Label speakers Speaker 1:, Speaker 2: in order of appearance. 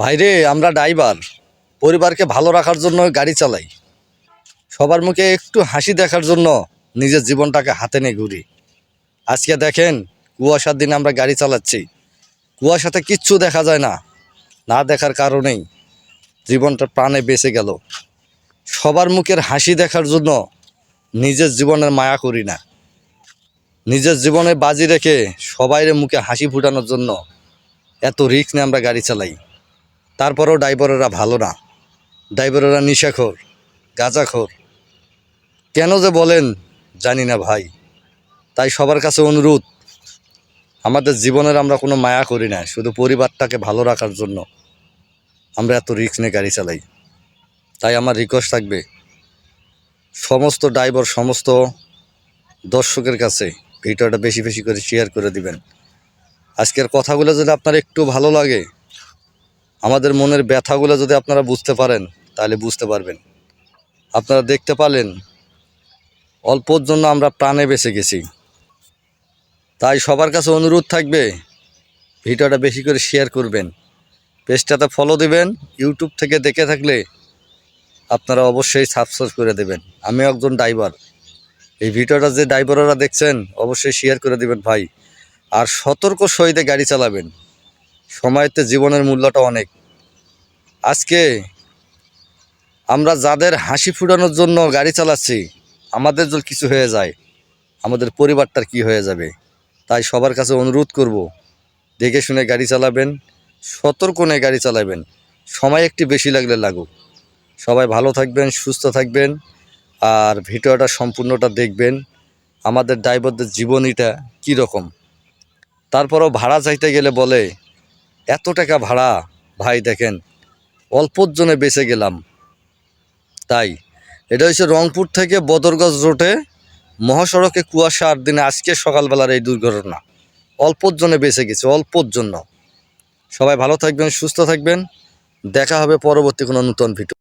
Speaker 1: ভাইরে, আমরা ড্রাইভার। পরিবারকে ভালো রাখার জন্য গাড়ি চালাই। সবার মুখে একটু হাসি দেখার জন্য নিজের জীবনটাকে হাতে নিয়ে ঘুরি। আজকে দেখেন, কুয়াশার দিনে আমরা গাড়ি চালাচ্ছি। কুয়াশাতে কিচ্ছু দেখা যায় না। না দেখার কারণেই জীবনটা প্রাণে বেঁচে গেল। সবার মুখের হাসি দেখার জন্য নিজের জীবনের মায়া করি না। নিজের জীবনে বাজি রেখে সবাইয়ের মুখে হাসি ফুটানোর জন্য এত রিস্ক নিয়ে আমরা গাড়ি চালাই। তারপরেও ড্রাইভারেরা ভালো না। ড্রাইভারেরা নিশাখোর, গাঁজাখোর। কেন যে বলেন, জানি না ভাই। তাই সবার কাছে অনুরোধ, আমাদের জীবনের আমরা কোনো মায়া করি না, শুধু পরিবারটাকে ভালো রাখার জন্য। আমরা এত রিস্ক নিয়ে গাড়ি চালাই। তাই আমার রিকোয়েস্ট থাকবে, সমস্ত ড্রাইভার, সমস্ত দর্শকের কাছে ভিডিওটা বেশি বেশি করে শেয়ার করে দিবেন। আজকের কথাগুলো যদি আপনার একটু ভালো লাগে আমাদের মনের ব্যথাগুলো যদি আপনারা বুঝতে পারেন, তাহলে বুঝতে পারবেন। আপনারা দেখতে পারলেন, অল্পর জন্য আমরা প্রাণে বেঁচে গেছি। তাই সবার কাছে অনুরোধ থাকবে, ভিডিওটা বেশি করে শেয়ার করবেন। পেজটাতে ফলো দিবেন ইউটিউব থেকে দেখে থাকলে আপনারা অবশ্যই সাবস্ক্রাইব করে দেবেন। আমি একজন ড্রাইভার এই ভিডিওটা যে ড্রাইভাররা দেখছেন, অবশ্যই শেয়ার করে দেবেন ভাই। আর সতর্ক সহিতে গাড়ি চালাবেন। সময়তে জীবনের মূল্যটা অনেক। আজকে আমরা যাদের হাসি ফুটানোর জন্য গাড়ি চালাচ্ছি, আমাদের যদি কিছু হয়ে যায়, আমাদের পরিবারটার কি হয়ে যাবে? তাই সবার কাছে অনুরোধ করব, দেখে শুনে গাড়ি চালাবেন, সতর্ক নিয়ে গাড়ি চালাবেন, সময় একটু বেশি লাগলে লাগুক। সবাই ভালো থাকবেন, সুস্থ থাকবেন, আর ভিডিওটা সম্পূর্ণটা দেখবেন, আমাদের ড্রাইভারদের জীবনীটা কী রকম তারপরও ভাড়া চাইতে গেলে বলে এত টাকা ভাড়া? ভাই, দেখেন, অল্পর জনে বেঁচে গেলাম। তাই, এটা হচ্ছে রংপুর থেকে বদরগঞ্জ রোডে, মহাসড়কে কুয়াশা আট দিনে আজকে সকালবেলার এই দুর্ঘটনা। অল্পর জন্য বেঁচে গেছে, অল্পর জন্য। সবাই ভালো থাকবেন, সুস্থ থাকবেন। দেখা হবে পরবর্তী কোনো নতুন ভিডিও